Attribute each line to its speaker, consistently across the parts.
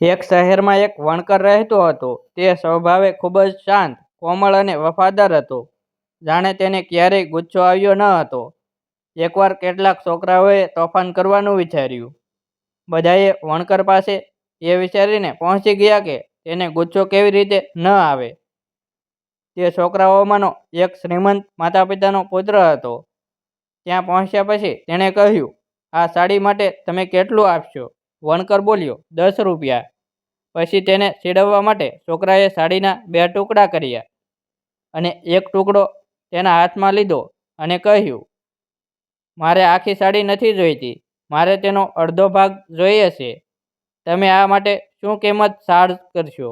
Speaker 1: એક શહેરમાં એક વણકર રહેતો હતો. તે સ્વભાવે ખૂબ જ શાંત, કોમળ અને વફાદાર હતો. જાણે તેને ક્યારેય ગુસ્સો આવ્યો ન હતો. એકવાર કેટલાક છોકરાઓએ તોફાન કરવાનું વિચાર્યું. બધાએ વણકર પાસે એ વિચારીને પહોંચી ગયા કે તેને ગુસ્સો કેવી રીતે ન આવે. તે છોકરાઓમાંનો એક શ્રીમંત માતા પિતાનો પુત્ર હતો. ત્યાં પહોંચ્યા પછી તેણે કહ્યું, આ સાડી માટે તમે કેટલું આપશો? વણકર બોલ્યો, દસ રૂપિયા. પછી તેને સીડવવા માટે છોકરાએ સાડીના બે ટુકડા કર્યા અને એક ટુકડો તેના હાથમાં લીધો અને કહ્યું, મારે આખી સાડી નથી જોઈતી. મારે તેનો અડધો ભાગ જોઈએ છે. તમે આ માટે શું કિંમત ચાર્જ કરશો?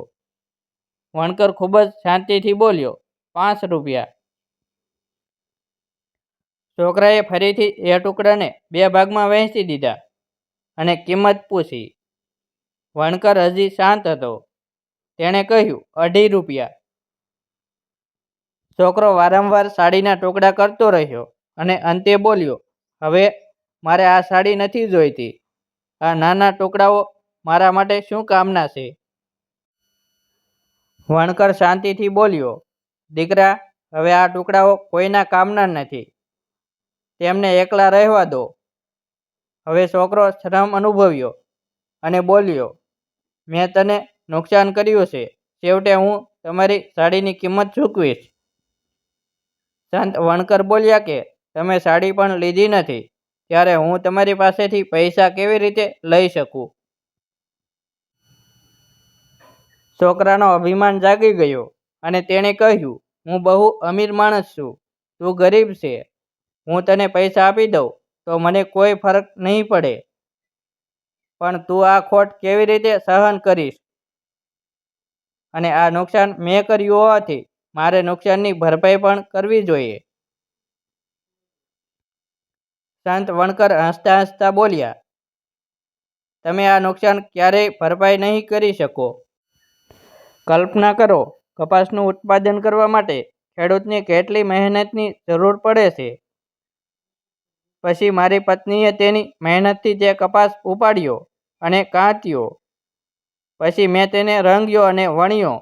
Speaker 1: વણકર ખૂબ જ શાંતિથી બોલ્યો, પાંચ રૂપિયા. છોકરાએ ફરીથી એ ટુકડાને બે ભાગમાં વહેંચી દીધા. અને કિંમત પૂછી. વણકર હજી શાંત હતો. તેણે કહ્યું, અઢી રૂપિયા. છોકરો વારંવાર સાડીના ટુકડા કરતો રહ્યો અને અંતે બોલ્યો, હવે મારે આ સાડી નથી જોઈતી. આ નાના ટુકડાઓ મારા માટે શું કામના છે? વણકર શાંતિથી બોલ્યો, દીકરા, હવે આ ટુકડાઓ કોઈના કામના નથી. તેમને એકલા રહેવા દો. હવે છોકરો શ્રમ અનુભવ્યો અને બોલ્યો, મેં તને નુકસાન કર્યું છે. છેવટે હું તમારી સાડીની કિંમત ચૂકવીશ. સંત વણકર બોલ્યા કે, તમે સાડી પણ લીધી નથી. ત્યારે હું તમારી પાસેથી પૈસા કેવી રીતે લઈ શકું? છોકરાનો અભિમાન જાગી ગયો અને તેણે કહ્યું, હું બહુ અમીર માણસ છું. તું ગરીબ છે. હું તને પૈસા આપી દઉં. તો મને કોઈ ફરક નહીં પડે. પણ તું આ ખોટ કેવી રીતે સહન કરીશ? અને આ નુકસાન મેં કર્યું હોવાથી મારે નુકસાનની ભરપાઈ પણ કરવી જોઈએ. સંત વણકર હસતા હસતા બોલ્યા, તમે આ નુકસાન ક્યારેય ભરપાઈ નહીં કરી શકો. કલ્પના કરો, કપાસનું ઉત્પાદન કરવા માટે ખેડૂતને કેટલી મહેનતની જરૂર પડે છે? પછી મારી પત્નીએ તેની મહેનતથી તે કપાસ ઉપાડ્યો અને કાંત્યો પછી મેં તેને રંગ્યો અને વણ્યો.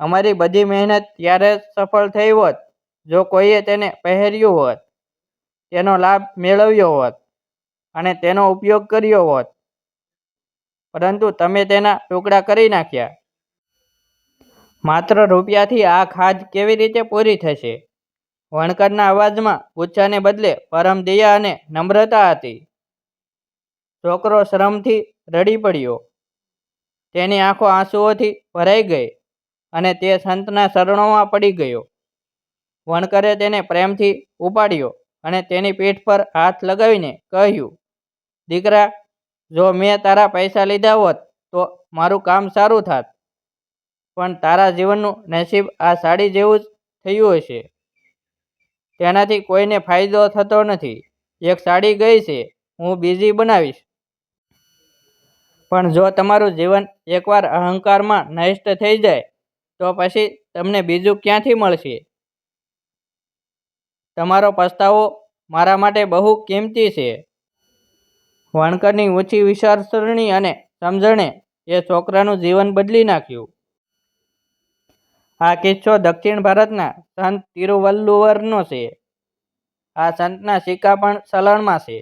Speaker 1: અમારી બધી મહેનત ત્યારે સફળ થઈ હોત, જો કોઈએ તેને પહેર્યું હોત, તેનો લાભ મેળવ્યો હોત અને તેનો ઉપયોગ કર્યો હોત. પરંતુ તમે તેના ટુકડા કરી નાખ્યા. માત્ર રૂપિયાથી આ ખાજ કેવી રીતે પૂરી થશે? વણકરના અવાજમાં ઉચ્ચાને બદલે પરમ દયા અને નમ્રતા હતી. છોકરો શ્રમથી રડી પડ્યો. તેની આંખો આંસુઓથી ભરાઈ ગઈ અને તે સંતના શરણોમાં પડી ગયો. વણકરે તેને પ્રેમથી ઉપાડ્યો અને તેની પીઠ પર હાથ લગાવીને કહ્યું, દીકરા, જો મેં તારા પૈસા લીધા હોત તો મારું કામ સારું થાત. પણ તારા જીવનનું નસીબ આ સાડી જેવું જ થયું હશે. તેનાથી કોઈને ફાયદો થતો નથી. એક સાડી ગઈ છે, હું બીજી બનાવીશ. પણ જો તમારું જીવન એકવાર અહંકારમાં નષ્ટ થઈ જાય, તો પછી તમને બીજું ક્યાંથી મળશે? તમારો પસ્તાવો મારા માટે બહુ કિંમતી છે. વણકરની ઊંચી વિચારસરણી અને સમજણે એ છોકરાનું જીવન બદલી નાખ્યું. આ કિસ્સો દક્ષિણ ભારતના સંત તિરુવલ્લુવરનો છે. આ સંતના સિક્કા પણ સલણમાં છે.